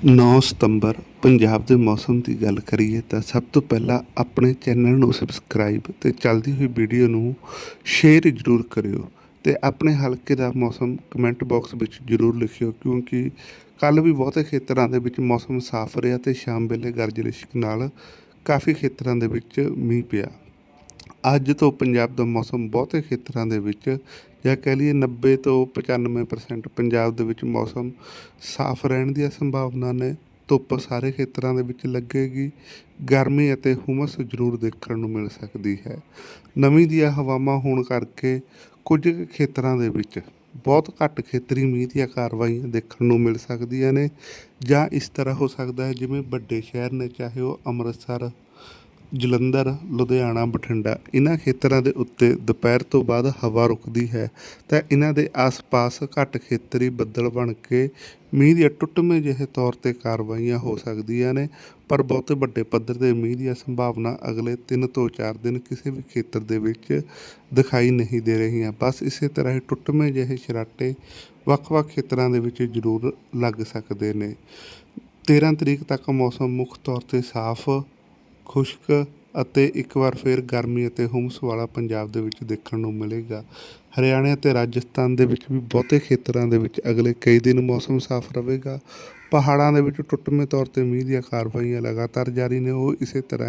9 ਸਤੰਬਰ, ਪੰਜਾਬ ਦੇ ਮੌਸਮ ਦੀ ਗੱਲ ਕਰੀਏ ਤਾਂ ਸਭ ਤੋਂ ਪਹਿਲਾਂ ਆਪਣੇ ਚੈਨਲ ਨੂੰ ਸਬਸਕ੍ਰਾਈਬ ਤੇ ਚੱਲਦੀ ਹੋਈ ਵੀਡੀਓ ਨੂੰ ਸ਼ੇਅਰ ਜ਼ਰੂਰ ਕਰਿਓ ਤੇ ਆਪਣੇ ਹਲਕੇ ਦਾ ਮੌਸਮ ਕਮੈਂਟ ਬਾਕਸ ਵਿੱਚ ਜ਼ਰੂਰ ਲਿਖਿਓ ਕਿਉਂਕਿ ਕੱਲ ਵੀ ਬਹੁਤੇ ਖੇਤਰਾਂ ਦੇ ਵਿੱਚ ਮੌਸਮ ਸਾਫ਼ ਰਿਹਾ ਤੇ ਸ਼ਾਮ ਵੇਲੇ ਗਰਜ ਲਿਸ਼ਕ ਨਾਲ ਕਾਫੀ ਖੇਤਰਾਂ ਦੇ ਵਿੱਚ ਮੀਂਹ ਪਿਆ। ਅੱਜ ਤੋਂ ਪੰਜਾਬ ਦਾ ਮੌਸਮ ਬਹੁਤੇ ਖੇਤਰਾਂ ਦੇ ਵਿੱਚ, ਜਾਂ ਕਹਿ ਲਈਏ 90 ਤੋਂ 95% ਪੰਜਾਬ ਦੇ ਵਿੱਚ ਮੌਸਮ ਸਾਫ਼ ਰਹਿਣ ਦੀਆਂ ਸੰਭਾਵਨਾ ਨੇ। ਧੁੱਪ ਸਾਰੇ ਖੇਤਰਾਂ ਦੇ ਵਿੱਚ ਲੱਗੇਗੀ। ਗਰਮੀ ਅਤੇ ਹੁਮਸ ਜ਼ਰੂਰ ਦੇਖਣ ਨੂੰ ਮਿਲ ਸਕਦੀ ਹੈ। ਨਮੀ ਦੀਆਂ ਹਵਾਵਾਂ ਹੋਣ ਕਰਕੇ ਕੁਝ ਖੇਤਰਾਂ ਦੇ ਵਿੱਚ ਬਹੁਤ ਘੱਟ ਖੇਤਰੀ ਮੀਂਹ ਦੀਆਂ ਕਾਰਵਾਈਆਂ ਦੇਖਣ ਨੂੰ ਮਿਲ ਸਕਦੀਆਂ ਨੇ, ਜਾਂ ਇਸ ਤਰ੍ਹਾਂ ਹੋ ਸਕਦਾ ਹੈ ਜਿਵੇਂ ਵੱਡੇ ਸ਼ਹਿਰ ਨੇ, ਚਾਹੇ ਉਹ ਅੰਮ੍ਰਿਤਸਰ ਜਲੰਧਰ, ਲੁਧਿਆਣਾ, ਬਠਿੰਡਾ ਇਹਨਾਂ ਖੇਤਰਾਂ ਦੇ ਉੱਤੇ ਦੁਪਹਿਰ ਤੋਂ ਬਾਅਦ ਹਵਾ ਰੁਕਦੀ ਹੈ, ਤਾਂ ਇਹਨਾਂ ਦੇ ਆਸ-ਪਾਸ ਘੱਟ ਖੇਤਰੀ ਬੱਦਲ ਬਣ ਕੇ ਮੀਂਹ ਦੀਆਂ ਟੁੱਟਵੇਂ ਜਿਹੇ ਤੌਰ ਤੇ ਕਾਰਵਾਈਆਂ ਹੋ ਸਕਦੀਆਂ ਨੇ, ਪਰ ਬਹੁਤੇ ਵੱਡੇ ਪੱਧਰ 'ਤੇ ਮੀਂਹ ਦੀਆਂ ਸੰਭਾਵਨਾ ਅਗਲੇ 3 ਤੋਂ 4 ਦਿਨ ਕਿਸੇ ਵੀ ਖੇਤਰ ਦੇ ਵਿੱਚ ਦਿਖਾਈ ਨਹੀਂ ਦੇ ਰਹੀਆਂ। ਬਸ ਇਸੇ ਤਰ੍ਹਾਂ ਹੀ ਟੁੱਟਵੇਂ ਜਿਹੇ ਛਰਾਟੇ ਵੱਖ-ਵੱਖ ਖੇਤਰਾਂ ਦੇ ਵਿੱਚ ਜ਼ਰੂਰ ਲੱਗ ਸਕਦੇ ਨੇ। 13 ਤਰੀਕ ਤੱਕ ਮੌਸਮ ਮੁੱਖ ਤੌਰ ਤੇ ਸਾਫ਼ ਖੁਸ਼ਕ ਅਤੇ ਇੱਕ ਵਾਰ ਫਿਰ ਗਰਮੀ ਅਤੇ ਹੁਮਸ ਵਾਲਾ ਪੰਜਾਬ ਦੇ ਵਿੱਚ ਦੇਖਣ ਨੂੰ ਮਿਲੇਗਾ। ਹਰਿਆਣਾ ਅਤੇ ਰਾਜਸਥਾਨ ਦੇ ਵਿੱਚ ਵੀ ਬਹੁਤੇ ਖੇਤਰਾਂ ਦੇ ਵਿੱਚ ਅਗਲੇ ਕਈ ਦਿਨ ਮੌਸਮ ਸਾਫ਼ ਰਹੇਗਾ। ਪਹਾੜਾਂ ਦੇ ਵਿੱਚ ਟੁੱਟਵੇਂ ਤੌਰ ਤੇ ਮੀਂਹ ਦੀਆਂ ਕਾਰਵਾਈਆਂ ਲਗਾਤਾਰ ਜਾਰੀ ਨੇ, ਉਹ ਇਸੇ ਤਰ੍ਹਾਂ ਹੀ